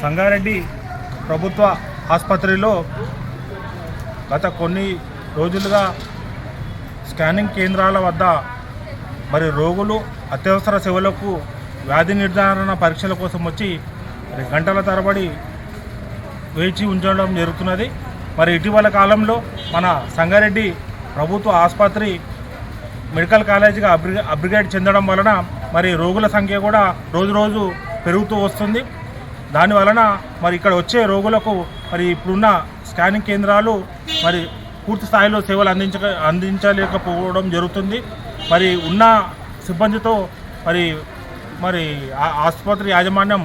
సంగారెడ్డి ప్రభుత్వ ఆసుపత్రిలో గత కొన్ని రోజులుగా స్కానింగ్ కేంద్రాల వద్ద మరి రోగులు అత్యవసర సేవలకు వ్యాధి నిర్ధారణ పరీక్షల కోసం వచ్చి మరి గంటల తరబడి వేచి ఉంచడం జరుగుతున్నది. మరి ఇటీవల కాలంలో మన సంగారెడ్డి ప్రభుత్వ ఆసుపత్రి మెడికల్ కాలేజీగా అబ్రి అబ్రిగేడ్ చెందడం వలన మరి రోగుల సంఖ్య కూడా రోజు రోజు పెరుగుతూ వస్తుంది. దాని వలన మరి ఇక్కడ వచ్చే రోగులకు మరి ఇప్పుడున్న స్కానింగ్ కేంద్రాలు మరి పూర్తి స్థాయిలో సేవలు అందించ అందించలేకపోవడం జరుగుతుంది. మరి ఉన్న సిబ్బందితో మరి మరి ఆ- ఆసుపత్రి యాజమాన్యం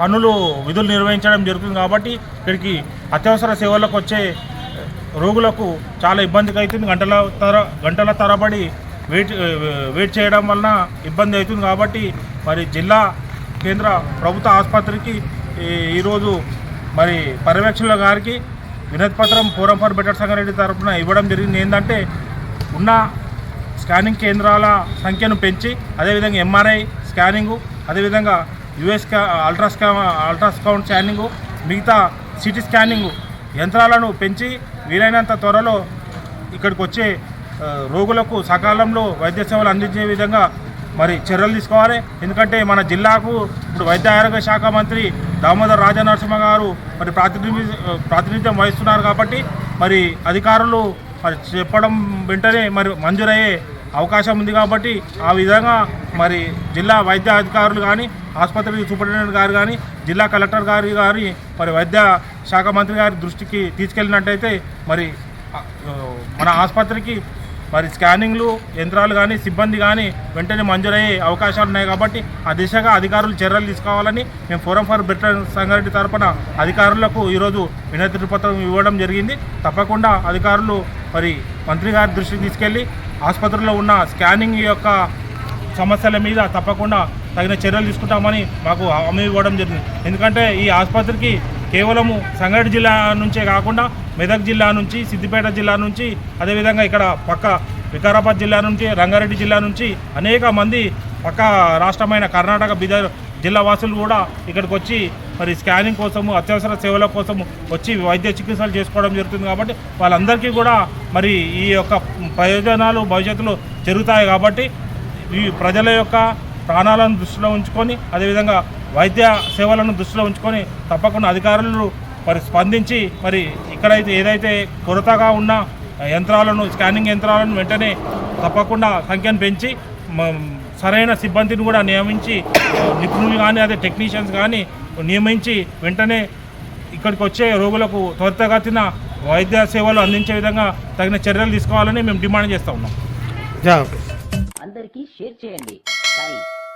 పనులు విధులు నిర్వహించడం జరుగుతుంది కాబట్టి ఇక్కడికి అత్యవసర సేవలకు వచ్చే రోగులకు చాలా ఇబ్బందిగా అవుతుంది గంటల తర గంటల తరబడి వెయిట్ వెయిట్ చేయడం వలన ఇబ్బంది అవుతుంది కాబట్టి మరి జిల్లా కేంద్ర ప్రభుత్వ ఆసుపత్రికి ఈరోజు మరి పర్యవేక్షణల గారికి వినతి పత్రం ఫోరం ఫర్ బెటర్ సంగారెడ్డి తరఫున ఇవ్వడం జరిగింది. ఏంటంటే ఉన్న స్కానింగ్ కేంద్రాల సంఖ్యను పెంచి అదేవిధంగా ఎంఆర్ఐ స్కానింగు అదేవిధంగా యుఎస్ అల్ట్రాస్కా అల్ట్రా స్కా అల్ట్రాసౌండ్ స్కానింగు మిగతా సిటీ స్కానింగు యంత్రాలను పెంచి వీలైనంత త్వరలో ఇక్కడికి వచ్చే రోగులకు సకాలంలో వైద్య సేవలు అందించే విధంగా మరి చర్యలు తీసుకోవాలి. ఎందుకంటే మన జిల్లాకు ఇప్పుడు వైద్య ఆరోగ్య శాఖ మంత్రి దామోదర్ రాజనరసింహ గారు మరి ప్రాతినిధ్యం ప్రాతినిధ్యం వహిస్తున్నారు కాబట్టి మరి అధికారులు మరి చెప్పడం వెంటనే మరి మంజూరయ్యే అవకాశం ఉంది కాబట్టి ఆ విధంగా మరి జిల్లా వైద్య అధికారులు కానీ ఆసుపత్రి సూపరింటెండెంట్ గారు కానీ జిల్లా కలెక్టర్ గారి గారి మరి వైద్య శాఖ మంత్రి గారి దృష్టికి తీసుకెళ్ళినట్టయితే మరి మన ఆసుపత్రికి మరి స్కానింగ్లు యంత్రాలు కానీ సిబ్బంది కానీ వెంటనే మంజూరయ్యే అవకాశాలు ఉన్నాయి కాబట్టి ఆ దిశగా అధికారులు చర్యలు తీసుకోవాలని మేము ఫోరం ఫర్ బెటర్ సంగారెడ్డి తరపున అధికారులకు ఈరోజు వినతి పత్రం ఇవ్వడం జరిగింది. తప్పకుండా అధికారులు మరి మంత్రి గారి దృష్టికి తీసుకెళ్ళి ఆసుపత్రిలో ఉన్న స్కానింగ్ యొక్క సమస్యల మీద తప్పకుండా తగిన చర్యలు తీసుకుంటామని మాకు హామీ ఇవ్వడం జరిగింది. ఎందుకంటే ఈ ఆసుపత్రికి కేవలము సంగారెడ్డి జిల్లా నుంచే కాకుండా మెదక్ జిల్లా నుంచి సిద్దిపేట జిల్లా నుంచి అదేవిధంగా ఇక్కడ పక్క వికారాబాద్ జిల్లా నుంచి రంగారెడ్డి జిల్లా నుంచి అనేక మంది పక్క రాష్ట్రమైన కర్ణాటక బిదర్ జిల్లా వాసులు కూడా ఇక్కడికి వచ్చి మరి స్కానింగ్ కోసము అత్యవసర సేవల కోసము వచ్చి వైద్య చికిత్సలు చేసుకోవడం జరుగుతుంది కాబట్టి వాళ్ళందరికీ కూడా మరి ఈ యొక్క ప్రయోజనాలు భవిష్యత్తులో జరుగుతాయి కాబట్టి ఈ ప్రజల యొక్క ప్రాణాలను దృష్టిలో ఉంచుకొని అదేవిధంగా వైద్య సేవలను దృష్టిలో ఉంచుకొని తప్పకుండా అధికారులు మరి స్పందించి మరి ఇక్కడైతే ఏదైతే కొరతగా ఉన్న యంత్రాలను స్కానింగ్ యంత్రాలను వెంటనే తప్పకుండా సంఖ్యను పెంచి సరైన సిబ్బందిని కూడా నియమించి నిపుణులు కానీ అదే టెక్నీషియన్స్ కానీ నియమించి వెంటనే ఇక్కడికి వచ్చే రోగులకు త్వరితగతిన వైద్య సేవలు అందించే విధంగా తగిన చర్యలు తీసుకోవాలని మేము డిమాండ్ చేస్తూ ఉన్నాం. అందరికీ షేర్ చేయండి.